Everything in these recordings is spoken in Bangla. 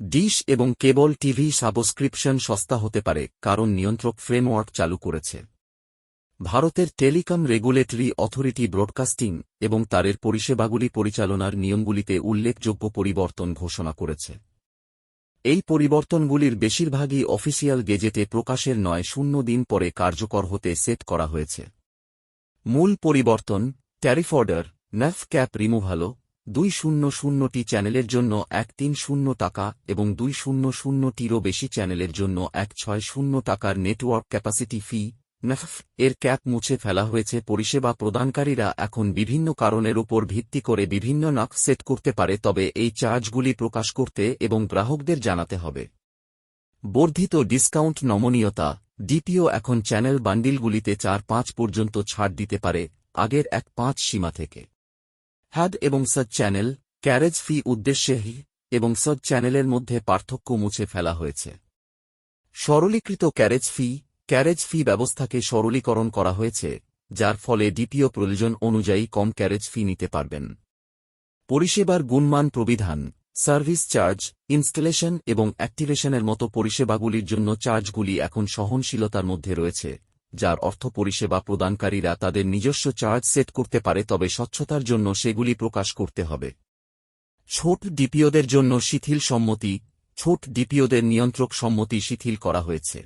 ডিশ এবং কেবল টিভি সাবস্ক্রিপশন সস্তা হতে পারে, কারণ নিয়ন্ত্রক ফ্রেমওয়ার্ক চালু করেছে। ভারতের টেলিকম রেগুলেটরি অথরিটি ব্রডকাস্টিং এবং তারের পরিষেবাগুলি পরিচালনার নিয়মগুলিতে উল্লেখযোগ্য পরিবর্তন ঘোষণা করেছে। এই পরিবর্তনগুলির বেশিরভাগই অফিসিয়াল গেজেটে প্রকাশের নয়, শূন্য দিন পরে কার্যকর হতে সেট করা হয়েছে। মূল পরিবর্তন, ট্যারিফ অর্ডার, ন্যাফ ক্যাপ রিমুভালো দুই শূন্য শূন্যটি চ্যানেলের জন্য এক তিন শূন্য টাকা এবং দুই শূন্য শূন্যটিরও বেশি চ্যানেলের জন্য এক ছয় শূন্য টাকার নেটওয়ার্ক ক্যাপাসিটি ফি, ন্যাফ, এর ক্যাপ মুছে ফেলা হয়েছে। পরিষেবা প্রদানকারীরা এখন বিভিন্ন কারণের উপর ভিত্তি করে বিভিন্ন নাক সেট করতে পারে, তবে এই চার্জগুলি প্রকাশ করতে এবং গ্রাহকদের জানাতে হবে। বর্ধিত ডিসকাউন্ট নমনীয়তা, ডিপিও এখন চ্যানেল বান্ডিলগুলিতে চার পাঁচ পর্যন্ত ছাড় দিতে পারে, আগের এক পাঁচ সীমা থেকে। হ্যাড এবং সদ চ্যানেল, ক্যারেজ ফি উদ্দেশ্যে হি এবং সদ চ্যানেলের মধ্যে পার্থক্য মুছে ফেলা হয়েছে। সরলীকৃত ক্যারেজ ফি ক্যারেজ ফি ব্যবস্থাকে সরলীকরণ করা হয়েছে, যার ফলে ডিপিও প্রয়োজন অনুযায়ী কম ক্যারেজ ফি নিতে পারবেন। পরিষেবার গুণমান প্রবিধান, সার্ভিস চার্জ, ইনস্টলেশন এবং অ্যাক্টিভেশনের মতো পরিষেবাগুলির জন্য চার্জগুলি এখন সহনশীলতার মধ্যে রয়েছে। যার অর্থ পরিষেবা প্রদানকারীরা তাদের নিজস্ব চার্জ সেট করতে পারে, তবে স্বচ্ছতার জন্য সেগুলি প্রকাশ করতে হবে। ছোট ডিপিওদের জন্য শিথিল সম্মতি, ছোট ডিপিওদের নিয়ন্ত্রক সম্মতি শিথিল করা হয়েছে।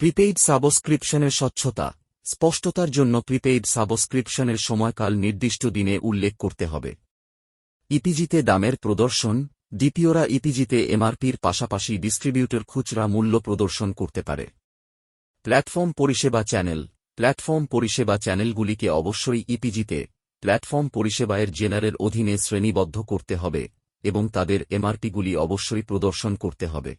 প্রিপেইড সাবস্ক্রিপশনের স্বচ্ছতা, স্পষ্টতার জন্য প্রিপেইড সাবস্ক্রিপশনের সময়কাল নির্দিষ্ট দিনে উল্লেখ করতে হবে। ইপিজিতে দামের প্রদর্শন, ডিপিওরা ইপিজিতে এমআরপির পাশাপাশি ডিস্ট্রিবিউটর খুচরা মূল্য প্রদর্শন করতে পারে। প্ল্যাটফর্ম পরিষেবা চ্যানেল। প্ল্যাটফর্ম পরিষেবা চ্যানেলগুলিকে অবশ্যই ইপিজিতে, প্ল্যাটফর্ম পরিষেবায়ের জেনারের অধীনে শ্রেণীবদ্ধ করতে হবে এবং তাদের এমআরপিগুলি অবশ্যই প্রদর্শন করতে হবে।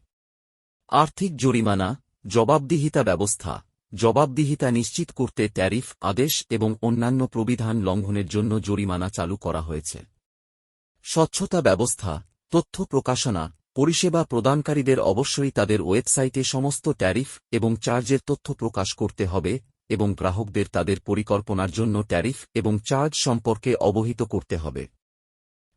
আর্থিক জরিমানা, জবাবদিহিতা ব্যবস্থা, জবাবদিহিতা নিশ্চিত করতে ট্যারিফ আদেশ এবং অন্যান্য প্রবিধান লঙ্ঘনের জন্য জরিমানা চালু করা হয়েছে। স্বচ্ছতা ব্যবস্থা, তথ্য প্রকাশনা পরিষেবা প্রদানকারীদের অবশ্যই তাদের ওয়েবসাইটে সমস্ত ট্যারিফ এবং চার্জের তথ্য প্রকাশ করতে হবে এবং গ্রাহকদের তাদের পরিকল্পনার জন্য ট্যারিফ এবং চার্জ সম্পর্কে অবহিত করতে হবে।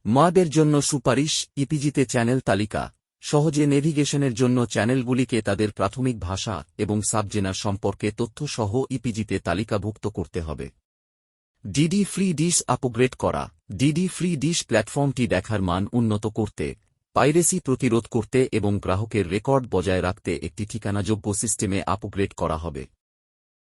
মাদের জন্য সুপারিশ, ইপিজিতে চ্যানেল তালিকা, সহজে নেভিগেশনের জন্য চ্যানেলগুলিকে তাদের প্রাথমিক ভাষা এবং সাবজেনার সম্পর্কে তথ্য সহ ইপিজিতে তালিকাভুক্ত করতে হবে। ডিডি ফ্রি ডিশ আপগ্রেড করা, ডিডি ফ্রি ডিশ প্ল্যাটফর্মটি দেখার মান উন্নত করতে পাইরেসি প্রতিরোধ করতে এবং গ্রাহকের রেকর্ড বজায় রাখতে একটি ঠিকানাযোগ্য সিস্টেমে আপগ্রেড করা হবে।